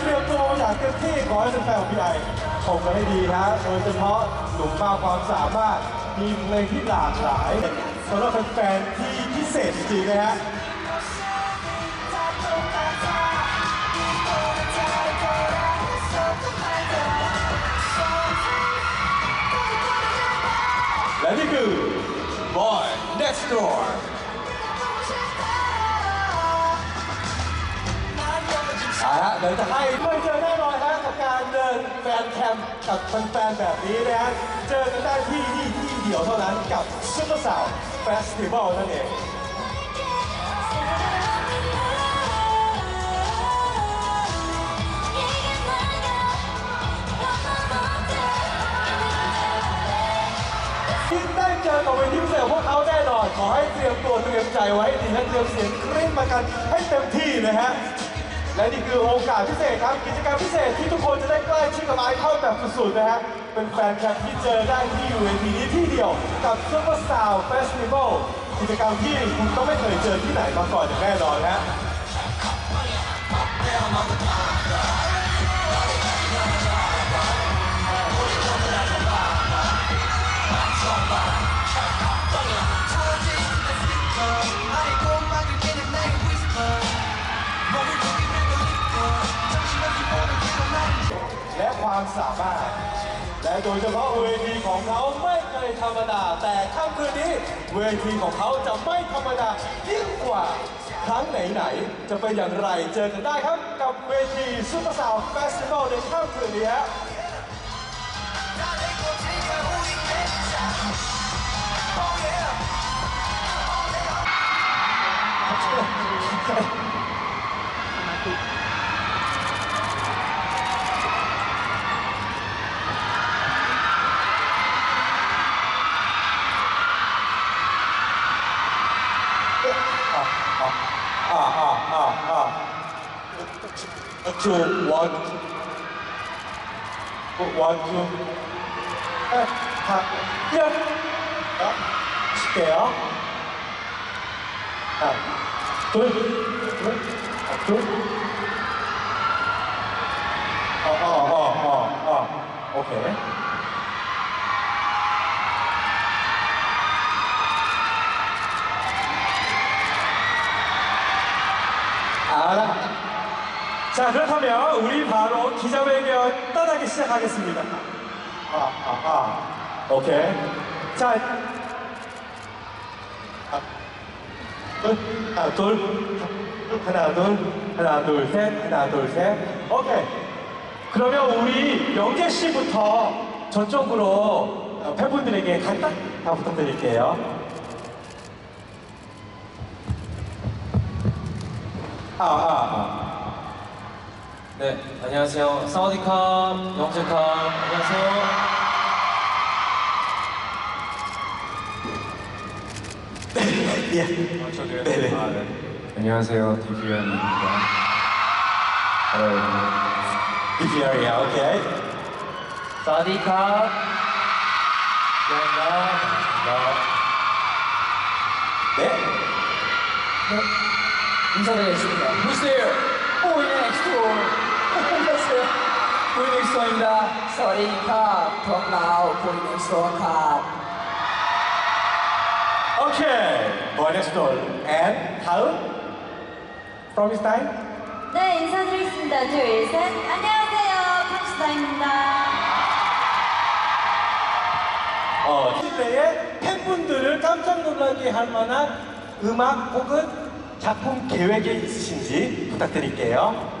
เตรียมตัวมาอย่างเต็มที่ขอให้แฟนของ BI ชมกันให้ดีนะโดยเฉพาะหนุ่มมากความสามารถมีเพลงที่หลากหลายสำหรับแฟนๆที่พิเศษจริงๆนะฮะและนี่คือ Boy Next Door เดี๋ยวจะให้ไม่เจอแน่นอนฮะกับการเดินแฟนแคมป์กับแฟนๆแบบนี้นะฮะเจอกันได้ที่นี่ที่เดียวเท่านั้นกับซุปเปอร์สาวเฟสติวัลนั่นเองที่ได้เจอกับเวทีพิเศษพวกเขาแน่นอน ขอให้เตรียมตัวเตรียมใจไว้ดีและเตรียมเสียงกรี๊ดมากันให้เต็มที่นะฮะ และนี่คือโอกาสพิเศษครับ กิจกรรมพิเศษที่ทุกคนจะได้ใกล้ชิดกับไอคอนแบบสุดๆนะฮะ เป็นแฟนคลับที่เจอได้ที่อยู่ในทีนี้ที่เดียวกับ Super Star Festival กิจกรรมที่คุณก็ไม่เคยเจอที่ไหนมาก่อนอย่างแน่นอนฮะฮะ และโดยเฉพาะเวทีของเขาไม่เคยธรรมดา แต่ค่ำคืนนี้เวทีของเขาจะไม่ธรรมดายิ่งกว่าครั้งไหนๆจะเป็นอย่างไรเจอกันได้ครับกับเวทีซุปเปอร์สาวเฟสติวัลในค่ำคืนนี้ 하하하하 주 원. 원주. 하야. 칠게요. 하. 둘둘둘. 어어어어어 오케이. 자, 그렇다면 우리 바로 기자회견 떠나기 시작하겠습니다. 아, 아, 아. 오케이. 자. 아, 둘. 하나, 둘. 하나, 둘, 셋. 하나, 둘, 셋. 오케이. 그러면 우리 영재 씨부터 저쪽으로 어, 팬분들에게 간단 다 부탁드릴게요. 아, 아, 아. 네, 안녕하세요. 사와디캅, 영재캅, 안녕하세요. 예. 아, 저도요? 네네. 아, 네. 안녕하세요, 디뷰현입니다. 네. BPR이야, 오케이. 사와디캅, 감사합니다. 네. 인사드리겠습니다. Who's there? Boy next door. 안녕하세요. Boy next door입니다. สวัสดีครับพวกเราคุณเอ็กโซครับ 오케이. Boy next door. And 다음. Promise time. 네, 인사드리겠습니다. 둘, 셋. 안녕하세요. 팝스타입니다. 어, 실내에 팬분들을 깜짝 놀라게 할 만한 음악 혹은 작품 계획이 있으신지 부탁드릴게요.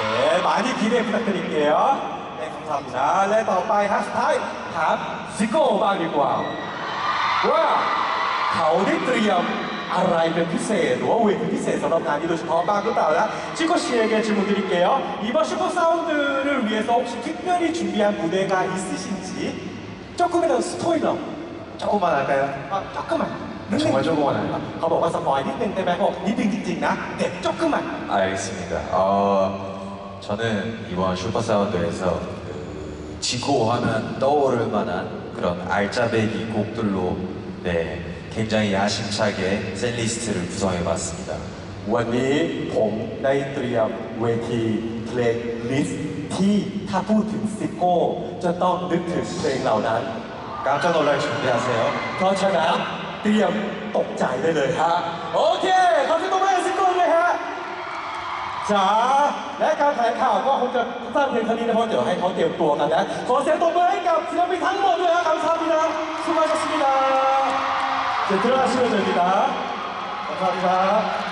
네, 많이 기대 부탁드릴게요. 네, 감사합니다. 네, 더빠이 하시타임 답 지고 방이고요. 와, 가오리 드리엄 아라이드 피세드 워웨이드 피세드 난이도시 더방 끝나라 지코 씨에게 질문 드릴게요. 이번 슈퍼 사운드를 위해서 혹시 특별히 준비한 무대가 있으신지 조금이라도 스토일러 조금만 할까요? 아, 조금만. 네. 정말 조금만 할까? 가봐 와서 뭐 아이디 땡땡 말고 니딩 딩딩 나? 네, 조금만. 알겠습니다. 어... 저는 이번 슈퍼사운드에서 그 지코 하면 떠오를 만한 그런 알짜배기 곡들로 네, 굉장히 야심차게 셀리스트를 구성해봤습니다. วันนี้ผมได้เตรียมเวทีเพลงลิสต์ที่ถ้าพูดถึงซิโก้จะต้องนึกถึงเพลงเหล่านั้น 깜짝 놀랄 준비하세요. เพราะฉะนั้นเตรียมตกใจได้เลยฮะ โอเค จ๋าและการแถลงข่าวก็คงจะสร้างเพียงเท่านี้นะครับเดี๋ยวให้เขาเตรียมตัวกันนะขอเสียงตบมือให้กับศิลปินทั้งหมดด้วยนะครับครับพี่นะสุภาพสมิดะเจตราชื่อเจติดาขอบคุณครับ